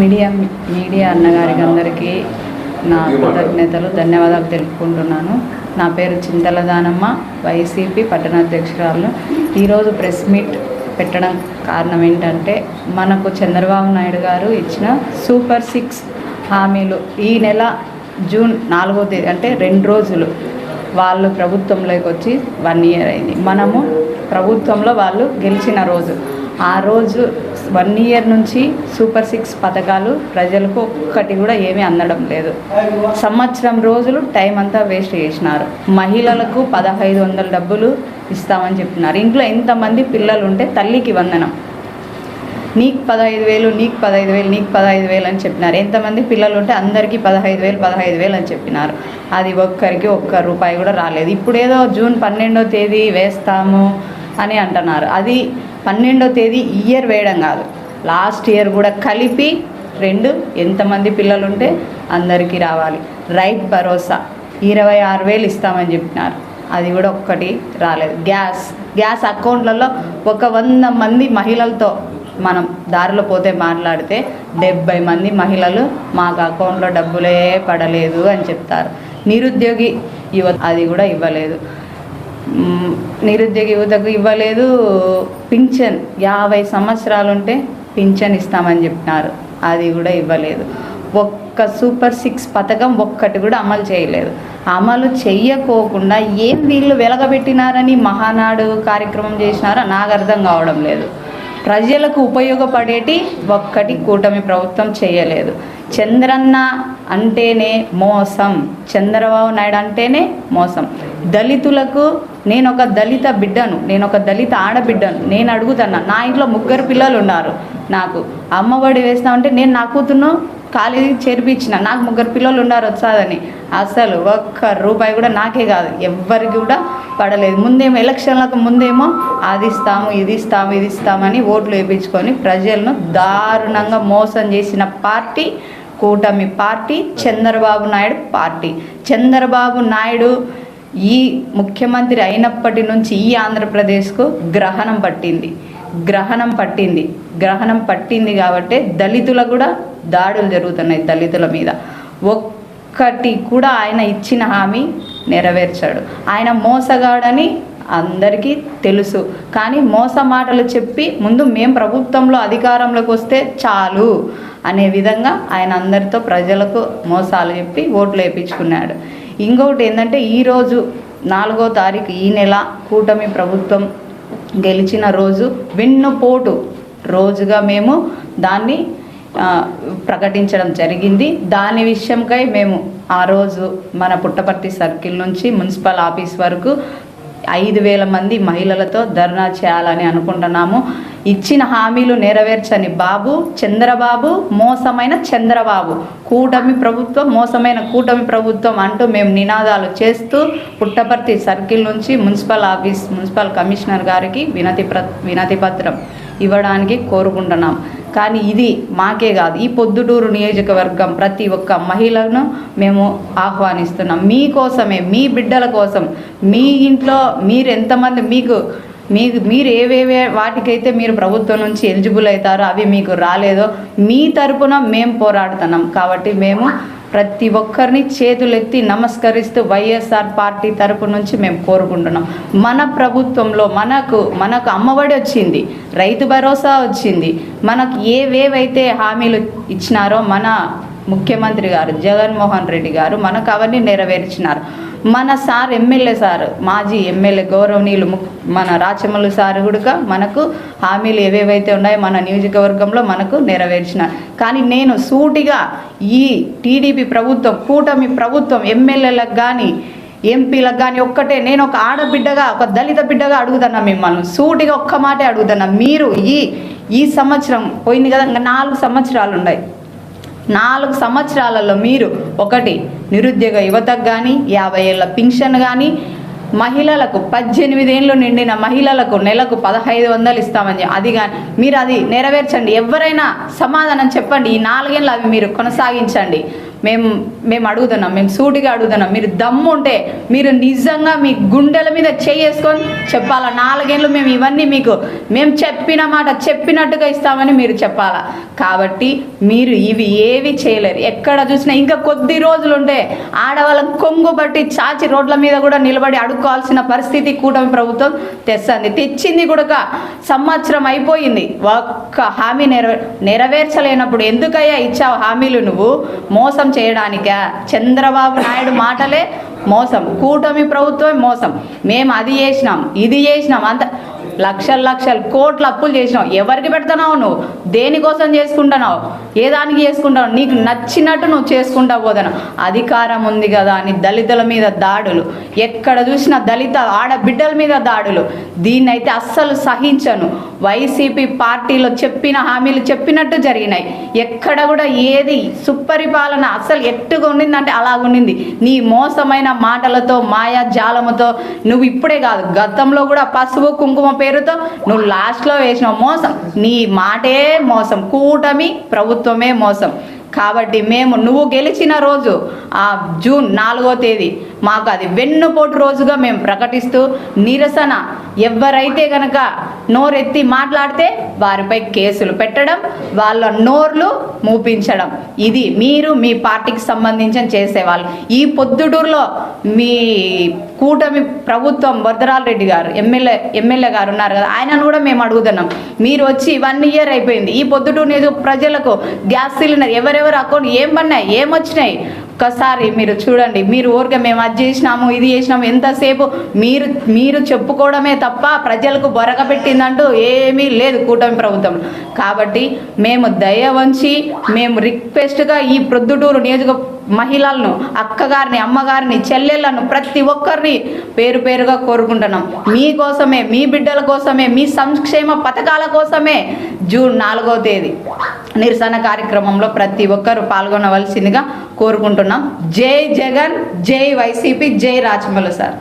Media media అన్నగారికి అందరికీ నా కృతజ్ఞతలు ధన్యవాదాలు తెలుపుకుంటున్నాను. నా పేరు చింతల దానమ్మ వైసీపీ పట్టణాధ్యక్షురాలు. ఈరోజు ప్రెస్ మీట్ పెట్టడం కారణం ఏంటంటే మనకు చంద్రబాబు నాయుడు గారు ఇచ్చిన సూపర్ సిక్స్ హామీలు ఈ నెల జూన్ నాలుగో తేదీ అంటే రెండు రోజులు వాళ్ళు ప్రభుత్వంలోకి వచ్చి వన్ ఇయర్ అయింది. మనము ప్రభుత్వంలో వాళ్ళు గెలిచిన రోజు. ఆ రోజు వన్ ఇయర్ నుంచి సూపర్ సిక్స్ పథకాలు ప్రజలకు ఒక్కటి కూడా ఏమీ అందడం లేదు. సంవత్సరం రోజులు టైం అంతా వేస్ట్ చేసినారు. మహిళలకు పదహైదు వందల డబ్బులు ఇస్తామని చెప్తున్నారు ఇంట్లో ఎంతమంది పిల్లలు ఉంటే తల్లికి వందనం. నీకు పదహైదు వేలు నీకు పదహైదు వేలు నీకు పదహైదు వేలు అని చెప్పినారు. ఎంతమంది పిల్లలు ఉంటే అందరికీ పదహైదు వేలు పదహైదు వేలు అని చెప్పినారు. అది ఒక్కరికి ఒక్క రూపాయి కూడా రాలేదు. ఇప్పుడేదో జూన్ పన్నెండో తేదీ వేస్తాము అని అంటున్నారు. అది పన్నెండో తేదీ ఇయర్ వేయడం కాదు. లాస్ట్ ఇయర్ కూడా కలిపి రెండు ఎంతమంది పిల్లలు ఉంటే అందరికీ రావాలి. రైట్ భరోసా ఇరవై ఆరు వేలు ఇస్తామని చెప్పినారు. అది కూడా ఒక్కటి రాలేదు. గ్యాస్ గ్యాస్ అకౌంట్లలో ఒక వంద మంది మహిళలతో మనం దారిలో పోతే మాట్లాడితే డెబ్బై మంది మహిళలు మాకు అకౌంట్లో డబ్బులే పడలేదు అని చెప్తారు. నిరుద్యోగి యువత అది కూడా ఇవ్వలేదు. నిరుద్యోగ యువతకు ఇవ్వలేదు. పింఛన్ యాభై సంవత్సరాలు ఉంటే పింఛన్ ఇస్తామని చెప్పినారు. అది కూడా ఇవ్వలేదు. ఒక్క సూపర్ సిక్స్ పథకం ఒక్కటి కూడా అమలు చేయలేదు. అమలు చెయ్యకోకుండా ఏం వీళ్ళు వెలగబెట్టినారని మహానాడు కార్యక్రమం చేసినారో నాకు అర్థం కావడం లేదు. ప్రజలకు ఉపయోగపడేటి ఒక్కటి కూటమి ప్రభుత్వం చేయలేదు. చంద్రన్న అంటేనే మోసం. చంద్రబాబు నాయుడు అంటేనే మోసం. దళితులకు నేను ఒక దళిత బిడ్డను నేను ఒక దళిత ఆడబిడ్డను నేను అడుగుతున్నా నా ఇంట్లో ముగ్గురు పిల్లలు ఉన్నారు నాకు అమ్మఒడి వేస్తామంటే నేను నా కూతురును కాలేజీకి చేర్పించిన నాకు ముగ్గురు పిల్లలు ఉన్నారు వచ్చాదని అసలు ఒక్క రూపాయి కూడా నాకే కాదు ఎవ్వరికి కూడా పడలేదు. ముందేమో ఎలక్షన్లకు ముందేమో అది ఇస్తాము ఇది ఇస్తాము ఇది ఇస్తామని ఓట్లు వేయించుకొని ప్రజలను దారుణంగా మోసం చేసిన పార్టీ కూటమి పార్టీ చంద్రబాబు నాయుడు పార్టీ. చంద్రబాబు నాయుడు ఈ ముఖ్యమంత్రి అయినప్పటి నుంచి ఈ ఆంధ్రప్రదేశ్కు గ్రహణం పట్టింది. గ్రహణం పట్టింది. గ్రహణం పట్టింది కాబట్టి దళితుల కూడా దాడులు జరుగుతున్నాయి దళితుల మీద. ఒక్కటి కూడా ఆయన ఇచ్చిన హామీ నెరవేర్చాడు. ఆయన మోసగాడని అందరికీ తెలుసు. కానీ మోస మాటలు చెప్పి ముందు మేం ప్రభుత్వంలో అధికారంలోకి వస్తే చాలు అనే విధంగా ఆయన అందరితో ప్రజలకు మోసాలు చెప్పి ఓట్లు వేయించుకున్నాడు ఇంకొకటి ఏంటంటే ఈరోజు నాలుగో తారీఖు ఈ నెల కూటమి ప్రభుత్వం గెలిచిన రోజు వెన్నుపోటు రోజుగా మేము దాన్ని ప్రకటించడం జరిగింది. దాని విషయంకై మేము ఆ రోజు మన పుట్టపర్తి సర్కిల్ నుంచి మున్సిపల్ ఆఫీస్ వరకు ఐదు వేల మంది మహిళలతో ధర్నా చేయాలని అనుకుంటున్నాము. ఇచ్చిన హామీలు నెరవేర్చని బాబు చంద్రబాబు మోసమైన చంద్రబాబు. కూటమి ప్రభుత్వం మోసమైన కూటమి ప్రభుత్వం అంటూ మేము నినాదాలు చేస్తూ పుట్టపర్తి సర్కిల్ నుంచి మున్సిపల్ ఆఫీస్ మున్సిపల్ కమిషనర్ గారికి వినతి ప్ర వినతి పత్రం. ఇవ్వడానికి కోరుకుంటున్నాం. కానీ ఇది మాకే కాదు. ఈ పొద్దుటూరు నియోజకవర్గం ప్రతి ఒక్క మహిళను మేము ఆహ్వానిస్తున్నాం. మీకోసమే మీ బిడ్డల కోసం మీ ఇంట్లో మీరు ఎంతమంది మీకు మీకు మీరు ఏవేవే వాటికైతే మీరు ప్రభుత్వం నుంచి ఎలిజిబుల్ అవుతారో అవి మీకు రాలేదో మీ తరపున మేము పోరాడుతున్నాం. కాబట్టి మేము ప్రతి ఒక్కరిని చేతులెత్తి నమస్కరిస్తూ వైఎస్ఆర్ పార్టీ తరపు నుంచి మేము కోరుకుంటున్నాం. మన ప్రభుత్వంలో మనకు మనకు అమ్మఒడి వచ్చింది రైతు భరోసా వచ్చింది. మనకు ఏవేవైతే హామీలు ఇచ్చినారో మన ముఖ్యమంత్రి గారు జగన్మోహన్ రెడ్డి గారు మనకు అవన్నీ నెరవేర్చినారు. మన సార్ ఎమ్మెల్యే సార్ మాజీ ఎమ్మెల్యే గౌరవనీయులు మన రాచమల్లు సార్ కూడా మనకు హామీలు ఏవేవైతే ఉన్నాయో మన నియోజకవర్గంలో మనకు నెరవేర్చినారు. కానీ నేను సూటిగా ఈ టీడీపీ ప్రభుత్వం కూటమి ప్రభుత్వం ఎమ్మెల్యేలకు కానీ ఎంపీలకు కానీ ఒక్కటే నేను ఒక ఆడబిడ్డగా ఒక దళిత బిడ్డగా అడుగుతున్నా మిమ్మల్ని. సూటిగా ఒక్క మాటే అడుగుతున్నా. మీరు ఈ ఈ సంవత్సరం పోయింది కదా ఇంకా నాలుగు సంవత్సరాలు ఉన్నాయి. నాలుగు సంవత్సరాలలో మీరు ఒకటి నిరుద్యోగ యువతకు కానీ యాభై ఏళ్ళ పింఛన్ కానీ మహిళలకు పద్దెనిమిది ఏళ్ళు నిండిన మహిళలకు నెలకు పదహైదు వందలు ఇస్తామని అది కానీ మీరు అది నెరవేర్చండి. ఎవరైనా సమాధానం చెప్పండి. ఈ నాలుగేళ్ళు అవి మీరు కొనసాగించండి. మేము మేము అడుగుతున్నాం మేము సూటిగా అడుగుతున్నాం. మీరు దమ్ము ఉంటే మీరు నిజంగా మీ గుండెల మీద చేసుకొని చెప్పాలా? నాలుగేళ్ళు మేము ఇవన్నీ మీకు మేము చెప్పిన మాట చెప్పినట్టుగా ఇస్తామని మీరు చెప్పాలా? కాబట్టి మీరు ఇవి ఏవి చేయలేరు. ఎక్కడ చూసినా ఇంకా కొద్ది రోజులు ఉంటే ఆడవాళ్ళని కొంగు బట్టి చాచి రోడ్ల మీద కూడా నిలబడి అడుక్కోవాల్సిన పరిస్థితి కూటమి ప్రభుత్వం తెస్తుంది. తెచ్చింది కూడా సంవత్సరం అయిపోయింది. ఒక్క హామీ నెరవే నెరవేర్చలేనప్పుడు ఎందుకయ్యా ఇచ్చావు హామీలు నువ్వు? మోసం చేయడానికా? చంద్రబాబు నాయుడు మాటలే మోసం. కూటమి ప్రభుత్వం మోసం. మేము అది చేసినాం ఇది చేసినాం అంత లక్షలు లక్షలు కోట్లు అప్పులు చేసినావు. ఎవరికి పెడుతున్నావు నువ్వు? దేనికోసం చేసుకుంటున్నావు? ఏ దానికి చేసుకుంటావు నీకు నచ్చినట్టు నువ్వు చేసుకుంటా పోతున్నావు అధికారం ఉంది కదా అని దళితుల మీద దాడులు. ఎక్కడ చూసినా దళిత ఆడబిడ్డల మీద దాడులు. దీన్నైతే అస్సలు సహించను. వైసీపీ పార్టీలో చెప్పిన హామీలు చెప్పినట్టు జరిగినాయి. ఎక్కడ కూడా ఏది సుపరిపాలన అస్సలు ఎట్టుగా ఉండిందంటే అలాగుండింది నీ మోసమైన మాటలతో మాయా జాలముతో నువ్వు ఇప్పుడే కాదు గతంలో కూడా పసుపు కుంకుమ పేరుతో నువ్వు లాస్ట్లో వేసినావు మోసం. నీ మాటే మోసం. కూటమి ప్రభుత్వమే మోసం. కాబట్టి మేము నువ్వు గెలిచిన రోజు ఆ జూన్ నాలుగో తేదీ మాకు అది వెన్నుపోటు రోజుగా మేము ప్రకటిస్తూ నిరసన ఎవరైతే కనుక నోరెత్తి మాట్లాడితే వారిపై కేసులు పెట్టడం వాళ్ళ నోర్లు మూపించడం. ఇది మీరు మీ పార్టీకి సంబంధించిన చేసేవాళ్ళు. ఈ పొద్దుటూరులో మీ కూటమి ప్రభుత్వం వరదరాల్ రెడ్డి గారు ఎమ్మెల్యే ఎమ్మెల్యే గారు ఉన్నారు కదా ఆయనను కూడా మేము అడుగుతున్నాం. మీరు వచ్చి వన్ ఇయర్ అయిపోయింది. ఈ పొద్దుటూరు నియోజక ప్రజలకు గ్యాస్ సిలిండర్ ఎవరెవరు అకౌంట్ ఏం పడినాయి ఏం వచ్చినాయి? ఒక్కసారి మీరు చూడండి. మీరు ఊరికే మేము అది చేసినాము ఇది చేసినాము ఎంతసేపు మీరు మీరు చెప్పుకోవడమే తప్ప ప్రజలకు బొరక పెట్టిందంటూ ఏమీ లేదు కూటమి ప్రభుత్వం. కాబట్టి మేము దయ వంచి మేము రిక్వెస్ట్గా ఈ ప్రొద్దుటూరు నియోజక మహిళలను అక్కగారిని అమ్మగారిని చెల్లెళ్ళను ప్రతి ఒక్కరిని పేరు పేరుగా కోరుకుంటున్నాం. మీకోసమే మీ బిడ్డల కోసమే మీ సంక్షేమ పథకాల కోసమే జూన్ నాలుగో తేదీ నిరసన కార్యక్రమంలో ప్రతి ఒక్కరు పాల్గొనవలసిందిగా కోరుకుంటున్నాం. జై జగన్ జై వైసీపీ జై రాజమౌళి సార్.